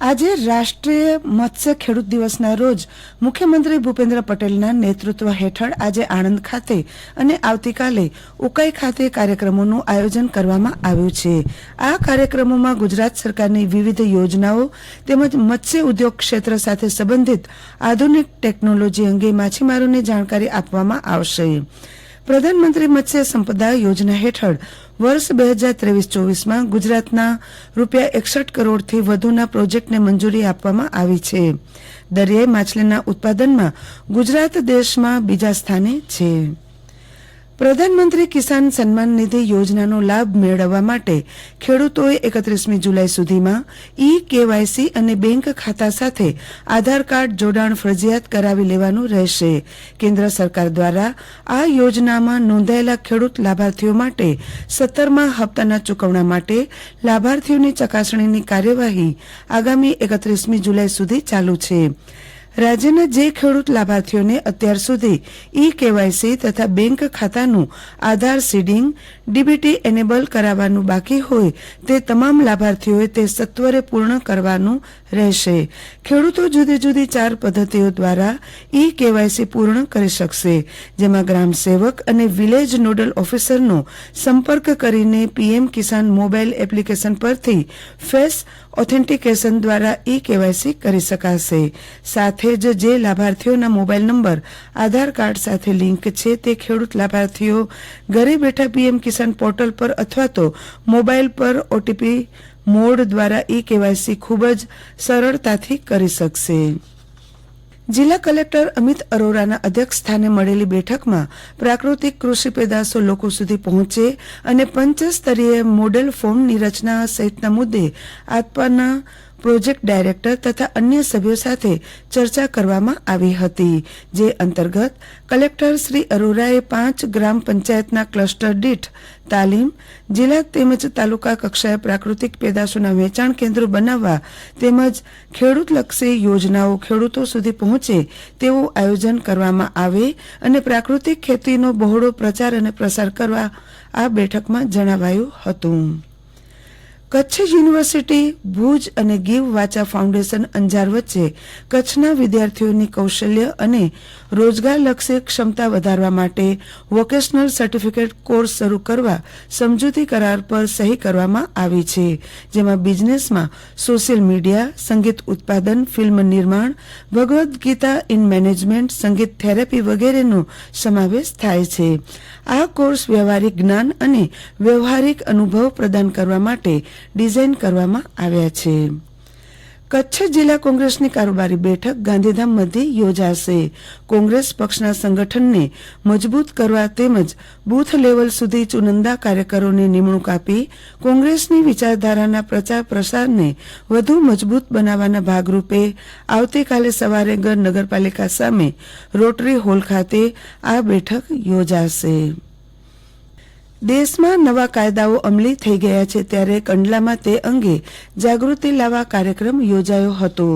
આજે રાષ્ટ્રીય મત્સ્ય ખેડૂત દિવસના રોજ મુખ્યમંત્રી ભૂપેન્દ્ર પટેલના નેતૃત્વ હેઠળ આજે આણંદ ખાતે અને આવતીકાલે ઉકાઈ ખાતે કાર્યક્રમોનું આયોજન કરવામાં આવ્યું છે. આ કાર્યક્રમોમાં ગુજરાત સરકારની વિવિધ યોજનાઓ તેમજ મત્સ્ય ઉદ્યોગ ક્ષેત્ર સાથે સંબંધિત આધુનિક ટેકનોલોજી અંગે માછીમારોને જાણકારી આપવામાં આવશે. પ્રધાનમંત્રી મત્સ્ય સંપદા યોજના હેઠળ વર્ષ બે હજાર ત્રેવીસ ચોવીસમાં ગુજરાતના રૂપિયા એકસઠ કરોડથી વધુના પ્રોજેક્ટને મંજૂરી આપવામાં આવી છે. દરિયાઈ માછલીના ઉત્પાદનમાં ગુજરાત દેશમાં બીજા સ્થાને છે. પ્રધાનમંત્રી કિસાન સન્માન નિધિ યોજનાનો લાભ મેળવવા માટે ખેડૂતોએ એકત્રીસમી જુલાઈ સુધીમાં ઈ કેવાયસી અને બેંક ખાતા સાથે આધાર કાર્ડ જોડાણ ફરજિયાત કરાવી લેવાનું રહેશે. કેન્દ્ર સરકાર દ્વારા આ યોજનામાં નોંધાયેલા ખેડૂત લાભાર્થીઓ માટે સત્તરમા હપ્તાના ચૂકવણા માટે લાભાર્થીઓની ચકાસણીની કાર્યવાહી આગામી એકત્રીસમી જુલાઈ સુધી ચાલુ છે. રાજ્યના જે ખેડૂત લાભાર્થીઓને અત્યાર સુધી ઈ કેવાયસી તથા બેંક ખાતાનું આધાર સીડિંગ, ડીબીટી એનેબલ કરાવવાનું બાકી હોય તે તમામ લાભાર્થીઓએ તે સત્વરે પૂર્ણ કરવાનું રહેશે. ખેડૂતો જુદી જુદી ચાર પદ્ધતિઓ દ્વારા ઈ કેવાયસી પૂર્ણ કરી શકશે, જેમાં ગ્રામ સેવક અને વિલેજ નોડલ ઓફિસરનો સંપર્ક કરીને પીએમ કિસાન મોબાઈલ એપ્લિકેશન પરથી ફેસ ઓથેન્ટિકેશન દ્વારા ઈ કેવાયસી કરી શકાશે. સાથે જ જે લાભાર્થીઓના મોબાઈલ નંબર, આધાર કાર્ડ સાથે લિંક છે તે ખેડૂત લાભાર્થીઓ ઘરે બેઠા પીએમ કિસાન પોર્ટલ પર અથવા તો મોબાઈલ પર ઓટીપી મોડ દ્વારા ઈ કેવાયસી ખૂબ જ સરળતાથી કરી શકશે. જિલ્લા કલેક્ટર અમિત અરોરાના અધ્યક્ષ સ્થાને મળેલી બેઠકમાં પ્રાકૃતિક કૃષિ પેદાશો લોકો સુધી પહોંચે અને પંચસ્તરીય મોડેલ ફોર્મની રચના સહિતના મુદ્દે આપવાના પ્રોજેક્ટ ડાયરેક્ટર તથા અન્ય સભ્યો સાથે ચર્ચા કરવામાં આવી હતી, જે અંતર્ગત કલેક્ટર શ્રી અરોરાએ પાંચ ગ્રામ પંચાયતના ક્લસ્ટર દીઠ તાલીમ, જિલ્લા તેમજ તાલુકા કક્ષાએ પ્રાકૃતિક પેદાશોના વેચાણ કેન્દ્રો બનાવવા તેમજ ખેડૂતલક્ષી યોજનાઓ ખેડૂતો સુધી પહોંચે તેવું આયોજન કરવામાં આવે અને પ્રાકૃતિક ખેતીનો બહોળો પ્રચાર અને પ્રસાર કરવા આ બેઠકમાં જણાવાયું હતું. કચ્છ યુનિવર્સિટી, ભુજ અને ગીવ વાચા ફાઉન્ડેશન અંજાર વચ્ચે કચ્છના વિદ્યાર્થીઓની કૌશલ્ય અને રોજગારલક્ષી ક્ષમતા વધારવા માટે વોકેશનલ સર્ટિફિકેટ કોર્સ શરૂ કરવા સમજૂતી કરાર પર સહી કરવામાં આવી છે, જેમાં બિઝનેસમાં સોશિયલ મીડિયા સંગીત ઉત્પાદન ફિલ્મ નિર્માણ, ભગવદ્ ગીતા ઇન મેનેજમેન્ટ સંગીત થેરેપી વગેરેનો સમાવેશ થાય છે. આ કોર્સ વ્યવહારિક જ્ઞાન અને વ્યવહારિક અનુભવ પ્રદાન કરવા માટે ડિઝાઇન કરવામાં આવ્યા છે. કચ્છ જિલ્લા કોંગ્રેસની કારોબારી બેઠક ગાંધીધામ મધ્યે યોજાશે. કોંગ્રેસ પક્ષના સંગઠનને મજબૂત કરવા તેમજ બુથ લેવલ સુધી ચુનંદા કાર્યકરોની નિમણૂક આપી કોંગ્રેસની વિચારધારાના પ્રચાર પ્રસારને વધુ મજબૂત બનાવવાના ભાગરૂપે આવતીકાલે સવારે ગર નગરપાલિકા સામે રોટરી હોલ ખાતે આ બેઠક યોજાશે. દેશમાં નવા કાયદાઓ અમલી થઈ ગયા છે ત્યારે કંડલામાં તે અંગે જાગૃતિ લાવવા કાર્યક્રમ યોજાયો હતો.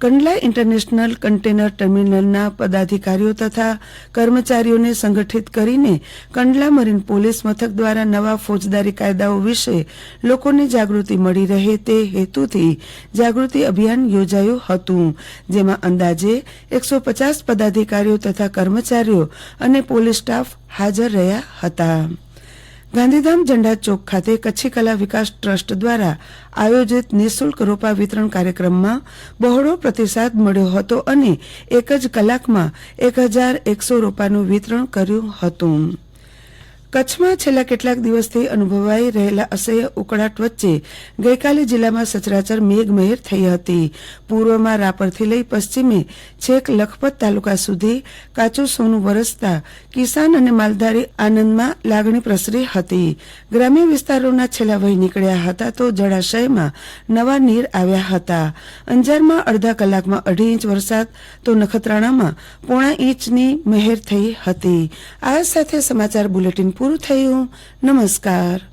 કંડલા ઇન્ટરનેશનલ કન્ટેનર ટર્મિનલના પદાધિકારીઓ તથા કર્મચારીઓને સંગઠિત કરીને કંડલા મરીન પોલીસ મથક દ્વારા નવા ફોજદારી કાયદાઓ વિશે લોકોને જાગૃતિ મળી રહે તે હેતુથી જાગૃતિ અભિયાન યોજાયું હતું, જેમાં અંદાજે એકસો પચાસ પદાધિકારીઓ તથા કર્મચારીઓ અને પોલીસ સ્ટાફ હાજર રહ્યા હતા. ગાંધીધામ ઝંડા ચોક ખાતે કચ્છી કલા વિકાસ ટ્રસ્ટ દ્વારા આયોજિત નિઃશુલ્ક રોપા વિતરણ કાર્યક્રમમાં બહોળો પ્રતિસાદ મળ્યો હતો અને એક જ કલાકમાં એક હજાર એકસો રોપાનું વિતરણ કર્યું હતું. કચ્છમાં છેલ્લા કેટલાક દિવસથી અનુભવાઈ રહેલા અસહ્ય ઉકળાટ વચ્ચે ગઈકાલે જિલ્લામાં સચરાચર મેઘમહેર થઈ હતી. પૂર્વમાં રાપરથી લઈ પશ્ચિમે છેક લખપત તાલુકા સુધી કાચું સોનું વરસતા કિસાન અને માલધારી આનંદમાં લાગણી પ્રસરી હતી. ગ્રામ્ય વિસ્તારોના છેલ્લા વહી નીકળ્યા હતા તો જળાશયમાં નવા નીર આવ્યા હતા. અંજારમાં અડધા કલાકમાં અઢી ઇંચ વરસાદ તો નખત્રાણામાં પોણા ઇંચની મહેર થઈ હતી. આ સાથે સમાચાર બુલેટિન પૂરું થયું. નમસ્કાર.